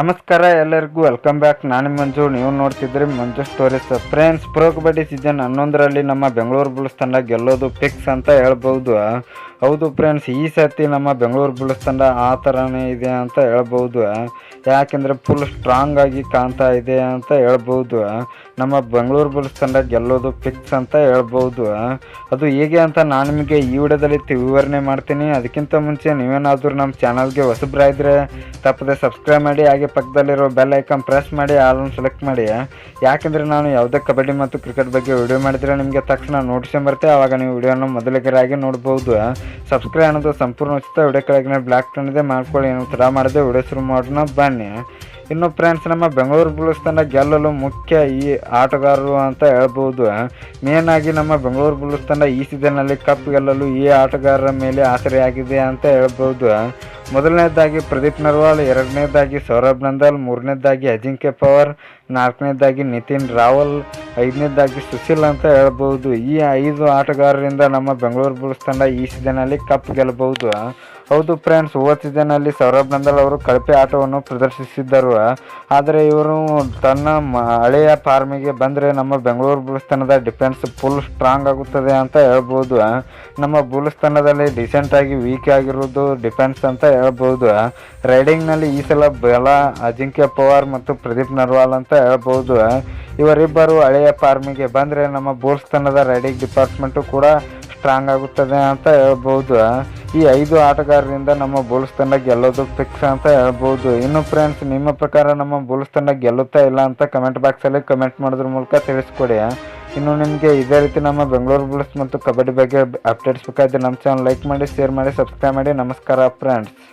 ನಮಸ್ಕಾರ ಎಲ್ಲರಿಗೂ welcome back ನಾನು ಮಂಜು, ನೀವು ನೋಡ್ತಿದ್ರಿ Manju stories friends pro kabaddi season ಹನ್ನೊಂದರಲ್ಲಿ ನಮ್ಮ ಬೆಂಗಳೂರು ಬುಲ್ಸ್ ತಂಡ ಗೆಲ್ಲೋದು ಫಿಕ್ಸ್ ಅಂತ ಹೇಳ್ಬೋದು. ಹೌದು ಫ್ರೆಂಡ್ಸ್ ಈ ಸರ್ತಿ ನಮ್ಮ ಬೆಂಗಳೂರು ಬುಲ್ಸ್ ತಂಡ ಆ ಥರನೇ ಇದೆ ಅಂತ ಹೇಳ್ಬೋದು. ಯಾಕೆಂದರೆ ಫುಲ್ ಸ್ಟ್ರಾಂಗ್ ಆಗಿ ಕಾಣ್ತಾ ಇದೆ ಅಂತ ಹೇಳ್ಬೋದು. ನಮ್ಮ ಬೆಂಗಳೂರು ಬುಲ್ಸ್ ತಂಡ ಗೆಲ್ಲೋದು ಫಿಕ್ಸ್ ಅಂತ ಹೇಳ್ಬೋದು. ಅದು ಹೇಗೆ ಅಂತ ನಾನು ನಿಮಗೆ ಈ ವಿಡಿಯೋದಲ್ಲಿ ವಿವರಣೆ ಮಾಡ್ತೀನಿ. ಅದಕ್ಕಿಂತ ಮುಂಚೆ ನೀವೇನಾದರೂ ನಮ್ಮ ಚಾನಲ್ಗೆ ಹೊಸಬ್ರಾಯಿದ್ರೆ ತಪ್ಪದೆ ಸಬ್ಸ್ಕ್ರೈಬ್ ಮಾಡಿ, ಹಾಗೆ ಪಕ್ಕದಲ್ಲಿರೋ ಬೆಲ್ ಐಕಾನ್ ಪ್ರೆಸ್ ಮಾಡಿ ಆಲನ್ನು ಸೆಲೆಕ್ಟ್ ಮಾಡಿ. ಯಾಕೆಂದರೆ ನಾನು ಯಾವುದೇ ಕಬಡ್ಡಿ ಮತ್ತು ಕ್ರಿಕೆಟ್ ಬಗ್ಗೆ ವಿಡಿಯೋ ಮಾಡಿದರೆ ನಿಮಗೆ ತಕ್ಷಣ ಬರುತ್ತೆ. ಆವಾಗ ನೀವು ವಿಡಿಯೋನ ಮೊದಲಿಗರಾಗಿ ನೋಡ್ಬೋದು. ಸಬ್ಸ್ಕ್ರೈಬ್ ಅನ್ನೋದು ಸಂಪೂರ್ಣ ಉಚಿತ. ವಿಡಿಯೋ ಕೆಳಗಿನ ಬ್ಲ್ಯಾಕ್ ಟನ್ ಇದೆ. ಮಾಡ್ಕೊಳ್ಳಿ. ಏನು ತಡ ಮಾಡಿದೆ ವಿಡಿಯೋ ಶುರು ಮಾಡೋಣ. ಬನ್ನಿ. ಇನ್ನು ಫ್ರೆಂಡ್ಸ್ ನಮ್ಮ ಬೆಂಗಳೂರು ಬುಲ್ಸ್ ತಂಡ ಗೆಲ್ಲಲು ಮುಖ್ಯ ಈ ಆಟಗಾರರು ಅಂತ ಹೇಳ್ಬೋದು. ಮೇನ್ ಆಗಿ ನಮ್ಮ ಬೆಂಗಳೂರು ಬುಲ್ಸ್ ತಂಡ ಈ ಸೀಸನ್ನಲ್ಲಿ ಕಪ್ ಗೆಲ್ಲಲು ಈ ಆಟಗಾರರ ಮೇಲೆ ಆಸರೆಯಾಗಿದೆ ಅಂತ ಹೇಳ್ಬೋದು. ಮೊದಲನೇದಾಗಿ ಪ್ರದೀಪ್ ನರ್ವಾಲ್, ಎರಡನೇದಾಗಿ ಸೌರಭ್ ನಂದಲ್, ಮೂರನೇದಾಗಿ ಅಜಿಂಕ್ಯ ಪವರ್, ನಾಲ್ಕನೇದಾಗಿ ನಿತಿನ್ ರಾವಲ್, ಐದನೇದಾಗಿ ಸುಶೀಲ್ ಅಂತ ಹೇಳ್ಬೋದು ಈ ಐದು ಆಟಗಾರರಿಂದ ನಮ್ಮ ಬೆಂಗಳೂರು ಬುಲ್ಸ್ ತಂಡ ಈ ಸೀಸನಲ್ಲಿ ಕಪ್ ಗೆಲ್ಲಬಹುದು. ಹೌದು ಫ್ರೆಂಡ್ಸ್ ಸೀಸನ್ನಲ್ಲಿ ಸೌರಭ್ ನಂದಲ್ ಅವರು ಕಳಪೆ ಆಟವನ್ನು ಪ್ರದರ್ಶಿಸಿದ್ದರು. ಆದರೆ ಇವರು ತನ್ನ ಹಳೆಯ ಫಾರ್ಮಿಗೆ ಬಂದರೆ ನಮ್ಮ ಬೆಂಗಳೂರು ಬುಲ್ಸ್ ತಂಡದ ಡಿಫೆನ್ಸ್ ಫುಲ್ ಸ್ಟ್ರಾಂಗ್ ಆಗುತ್ತದೆ ಅಂತ ಹೇಳ್ಬೋದು. ನಮ್ಮ ಬುಲ್ಸ್ ತಂಡದಲ್ಲಿ ಡಿಸೆಂಟಾಗಿ ವೀಕ್ ಆಗಿರುವುದು ಡಿಫೆನ್ಸ್ ಅಂತ ಹೇಳ್ಬೋದು. ರೈಡಿಂಗ್ನಲ್ಲಿ ಈ ಸಲ ಬಲ, ಅಜಿಂಕ್ಯ ಪವಾರ್ ಮತ್ತು ಪ್ರದೀಪ್ ನರ್ವಾಲ್ ಅಂತ ಹೇಳ್ಬೋದು. ಇವರಿಬ್ಬರು ಹಳೆಯ ಫಾರ್ಮಿಗೆ ಬಂದರೆ ನಮ್ಮ ಬುಲ್ಸ್ ತಂಡದ ರೈಡಿಂಗ್ ಡಿಪಾರ್ಟ್ಮೆಂಟು ಕೂಡ ಸ್ಟ್ರಾಂಗ್ ಆಗುತ್ತದೆ ಅಂತ ಹೇಳ್ಬೋದು. ಈ ಐದು ಆಟಗಾರರಿಂದ ನಮ್ಮ ಬುಲ್ಸ್ ತಂಡ ಗೆಲ್ಲೋದು ಫಿಕ್ಸ್ ಅಂತ ಹೇಳ್ಬೋದು. ಇನ್ನು ಫ್ರೆಂಡ್ಸ್ ನಿಮ್ಮ ಪ್ರಕಾರ ನಮ್ಮ ಬುಲ್ಸ್ ತಂಡ ಗೆಲ್ಲುತ್ತಾ ಇಲ್ಲ ಅಂತ ಕಮೆಂಟ್ ಬಾಕ್ಸಲ್ಲಿ ಕಮೆಂಟ್ ಮಾಡೋದ್ರ ಮೂಲಕ ತಿಳಿಸ್ಕೊಡಿ. ಇನ್ನು ನಿಮಗೆ ಇದೇ ರೀತಿ ನಮ್ಮ ಬೆಂಗಳೂರು ಬುಲ್ಸ್ ಮತ್ತು ಕಬಡ್ಡಿ ಬಗ್ಗೆ ಅಪ್ಡೇಟ್ಸ್ ಬೇಕಾದ್ರೆ ನಮ್ಮ ಚಾನಲ್ ಲೈಕ್ ಮಾಡಿ ಶೇರ್ ಮಾಡಿ ಸಬ್ಸ್ಕ್ರೈಬ್ ಮಾಡಿ. ನಮಸ್ಕಾರ ಫ್ರೆಂಡ್ಸ್